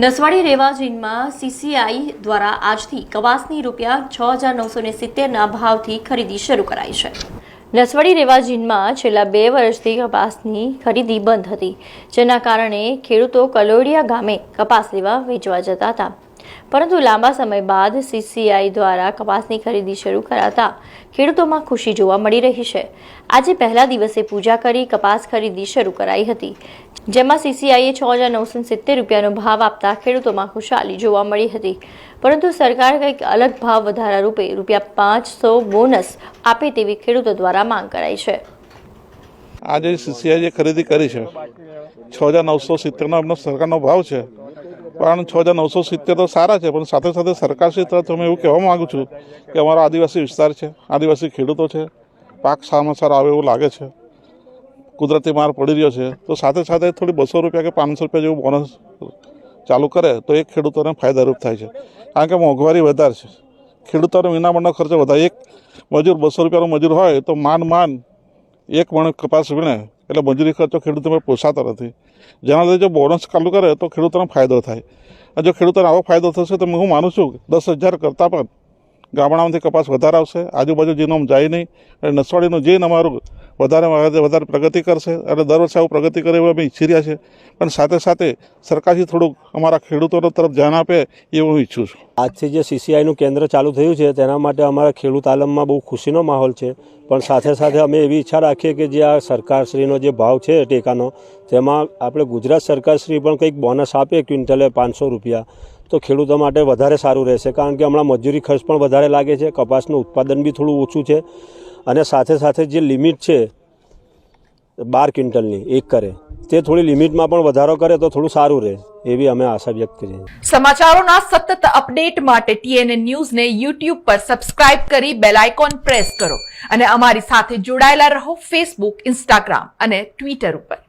Naswadi રેવાજીનમાં CCI દ્વારા આજથી કવાસની રૂપિયા છ હજાર નવસો ને સિત્તેરના ભાવથી ખરીદી શરૂ કરાઈ છે. નસવાડી રેવાજીનમાં છેલ્લા બે વર્ષથી કપાસની ખરીદી બંધ હતી, જેના કારણે ખેડૂતો કલોડિયા ગામે કપાસ લેવા વેચવા જતા હતા. પરંતુ લાંબા સમય બાદ સીસીઆઈ દ્વારા કપાસની ખરીદી શરૂ કરાતા ખેડૂતોમાં ખુશી જોવા મળી રહી છે. આજે પહેલા દિવસે પૂજા કરી કપાસ ખરીદી શરૂ કરાઈ હતી. જેમાં સીસીઆઈએ છ હજાર નવસો સિત્તેર રૂપિયાનો ભાવ આપતા ખેડૂતોમાં ખુશાલી જોવા મળી હતી. પરંતુ સરકાર કંઈક અલગ ભાવ વધારા રૂપે રૂપિયા પાંચસો બોનસ આપે તેવી ખેડૂતો દ્વારા માંગ કરાઈ છે. આજે સીસીઆઈ જે ખરીદી કરી છે, છ હજાર નવસો સિત્તેરનો એમનો સરકારનો ભાવ છે પણ છ હજાર નવસો સિત્તેર તો સારા છે, પણ સાથે સાથે સરકારશ્રી તરફ અમે એવું કહેવા માગું છું કે અમારો આદિવાસી વિસ્તાર છે, આદિવાસી ખેડૂતો છે, પાક સારામાં સારો આવે એવું લાગે છે, કુદરતી માર પડી રહ્યો છે, તો સાથે સાથે થોડી બસો રૂપિયા કે પાંચસો રૂપિયા જેવું બોનસ ચાલુ કરે તો એક ખેડૂતોને ફાયદારૂપ થાય છે. કારણ કે મોંઘવારી વધારે છે. ખેડૂતોને વિનામણનો ખર્ચો વધારે. એક મજૂર બસો રૂપિયાનો મજૂર હોય તો માંડ માંડ એક મણ કપાસ વીણે એટલે મજૂરી ખર્ચો ખેડૂતોને પોસાતો નથી. જેના લીધે જો બોનસ ચાલુ કરે તો ખેડૂતોને ફાયદો થાય. જો ખેડૂતોને આવો ફાયદો થશે તો હું માનું છું દસ હજાર કરતાં પણ ગામડામાંથી કપાસ વધારે આવશે, આજુબાજુ જીનોમ જાય નહીં, અને નસવાડીનું જીન અમારું વધારે વધારે પ્રગતિ કરશે, અને દર વર્ષે આવું પ્રગતિ કરે એવું અમે ઈચ્છી રહ્યા છે પણ સાથે સાથે સરકારથી થોડુંક અમારા ખેડૂતો તરફ ધ્યાન આપે એવું હું ઈચ્છું છું. આજથી જે સીસીઆઈનું કેન્દ્ર ચાલુ થયું છે, તેના માટે અમારા ખેડૂત આલમમાં બહુ ખુશીનો માહોલ છે. પણ સાથે સાથે અમે એવી ઈચ્છા રાખીએ કે જે આ સરકારશ્રીનો જે ભાવ છે ટેકાનો, તેમાં આપણે ગુજરાત સરકારશ્રી પણ કંઈક બોનસ આપે ક્વિન્ટલે પાંચસો રૂપિયા. તો ખેડૂતો માટે વધારે સારું રહેશે, કારણ કે હમણાં મજૂરી ખર્ચ પણ વધારે લાગે છે, કપાસનું ઉત્પાદન બી થોડું ઓછું છે અને સાથે સાથે જે લિમિટ છે બાર ક્વિન્ટલની, એક કરે, તે થોડી લિમિટમાં પણ વધારો કરે તો થોડું સારું રહે, એવી અમે આશા વ્યક્ત કરીએ સમાચારોના સતત અપડેટ માટે ટીએનએ ન્યૂઝને યુટ્યુબ પર સબસ્ક્રાઇબ કરી બેલ આઇકોન પ્રેસ કરો અને અમારી સાથે જોડાયેલા રહો ફેસબુક, ઇન્સ્ટાગ્રામ અને ટ્વિટર ઉપર.